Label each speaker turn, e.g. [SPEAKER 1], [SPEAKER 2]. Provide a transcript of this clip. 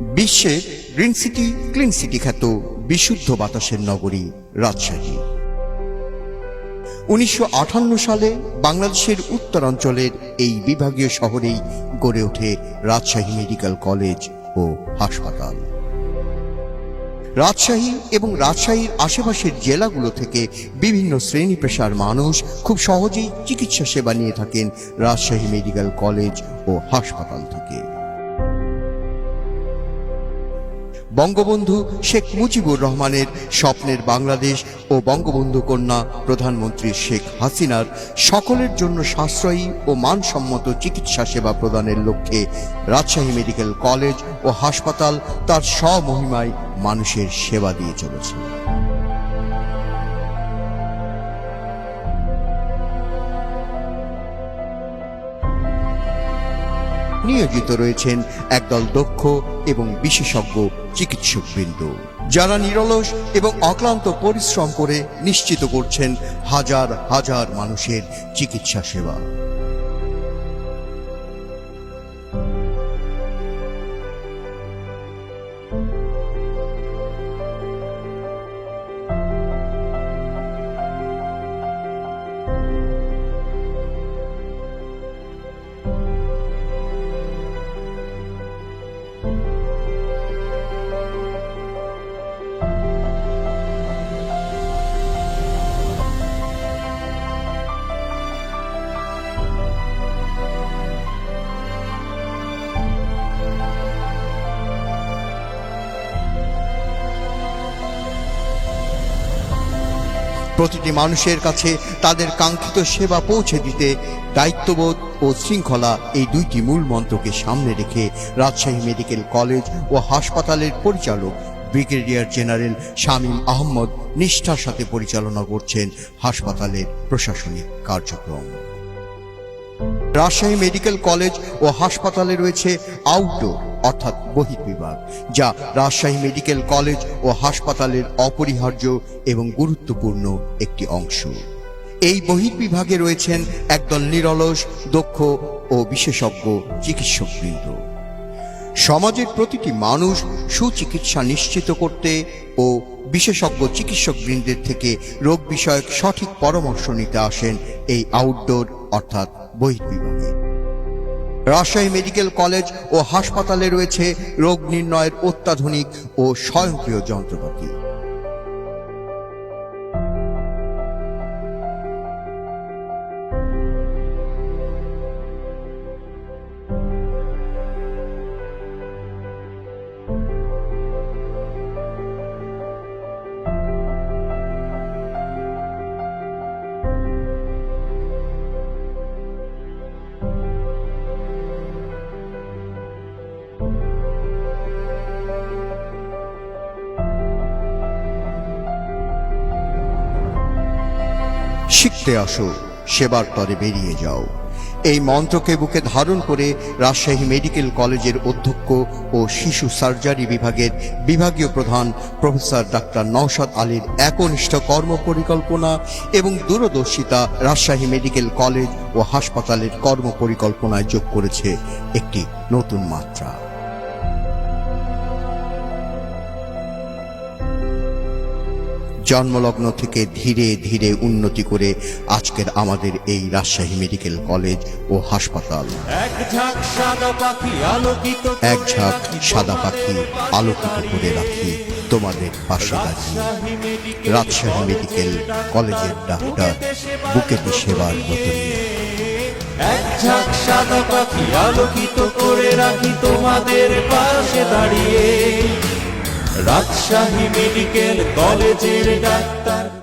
[SPEAKER 1] বিশ্বের green city, clean city খ্যাত বিশুদ্ধ বাতাসের নগরী রাজশাহী। উনিশশো আটান্ন সালে বাংলাদেশের উত্তরাঞ্চলের এই বিভাগীয় শহরেই গড়ে ওঠে রাজশাহী মেডিকেল কলেজ ও হাসপাতাল। রাজশাহী এবং রাজশাহীর আশেপাশের জেলাগুলো থেকে বিভিন্ন শ্রেণি পেশার মানুষ খুব সহজেই চিকিৎসা সেবা নিয়ে থাকেন রাজশাহী মেডিকেল কলেজ ও হাসপাতাল থেকে। বঙ্গবন্ধু শেখ মুজিবুর রহমানের স্বপ্নের বাংলাদেশ ও বঙ্গবন্ধু কন্যা প্রধানমন্ত্রী শেখ হাসিনার সকলের জন্য সাশ্রয়ী ও মানসম্মত চিকিৎসা সেবা প্রদানের লক্ষ্যে রাজশাহী মেডিকেল কলেজ ও হাসপাতাল তার স্বমহিমায় মানুষের সেবা দিয়ে চলেছে। নিয়োজিত রয়েছেন একদল দক্ষ এবং বিশেষজ্ঞ চিকিৎসকবৃন্দ। যারা নিরলস এবং অক্লান্ত পরিশ্রম করে নিশ্চিত করছেন হাজার হাজার মানুষের চিকিৎসা সেবা। প্রতিটি মানুষের কাছে তাদের কাঙ্ক্ষিত সেবা পৌঁছে দিতে দায়িত্ববোধ ও শৃঙ্খলা এই দুইটি মূল মন্ত্রকে সামনে রেখে রাজশাহী মেডিকেল কলেজ ও হাসপাতালের পরিচালক ব্রিগেডিয়ার জেনারেল শামীম আহমদ নিষ্ঠার সাথে পরিচালনা করছেন হাসপাতালের প্রশাসনিক কার্যক্রম। রাজশাহী মেডিকেল কলেজ ও হাসপাতালে রয়েছে আউটডোর অর্থাৎ বহির্বিভাগ যা রাজশাহী মেডিকেল কলেজ ও হাসপাতালের অপরিহার্য এবং গুরুত্বপূর্ণ একটি অংশ। এই বহির্বিভাগে রয়েছেন একদল নিরলস, দক্ষ ও বিশেষজ্ঞ চিকিৎসকবৃন্দ। সমাজের প্রতিটি মানুষ সুচিকিৎসা নিশ্চিত করতে ও বিশেষজ্ঞ চিকিৎসকবৃন্দের থেকে রোগ বিষয়ক সঠিক পরামর্শ নিতে আসেন এই আউটডোর অর্থাৎ বহির্বিভাগে রাজশাহী মেডিকেল কলেজ ও হাসপাতালে রয়েছে রোগ নির্ণয়ের অত্যাধুনিক ও স্বয়ংক্রিয় যন্ত্রপাতি। শিখতে আসো, সেবার তরে বেরিয়ে যাও। এই মন্ত্রকে বুকে ধারণ করে রাজশাহী মেডিকেল কলেজের অধ্যক্ষ ও শিশু সার্জারি বিভাগের বিভাগীয় প্রধান প্রফেসর ডাক্তার নওশাদ আলীর একনিষ্ঠ কর্ম পরিকল্পনা এবং দূরদর্শিতা রাজশাহী মেডিকেল কলেজ ও হাসপাতালের কর্ম পরিকল্পনায় যোগ করেছে একটি নতুন মাত্রা। জন্মলগ্ন থেকে ধীরে ধীরে উন্নতি করে আজকের আমাদের এই রাজশাহী মেডিকেল কলেজ ও হাসপাতাল।
[SPEAKER 2] এক ঝাঁক সাদা পাখি আলোকিত করে রাখি তোমাদের
[SPEAKER 1] পাশে রাজশাহী মেডিকেল কলেজের ডাক্তার বুকেতে সেবার নিয়ে
[SPEAKER 2] এক ঝাঁক সাদা পাখি আলোকিত করে রাখি তোমাদের পাশে দাঁড়িয়ে। রাজশাহী মেডিকেল কলেজের ডাক্তার।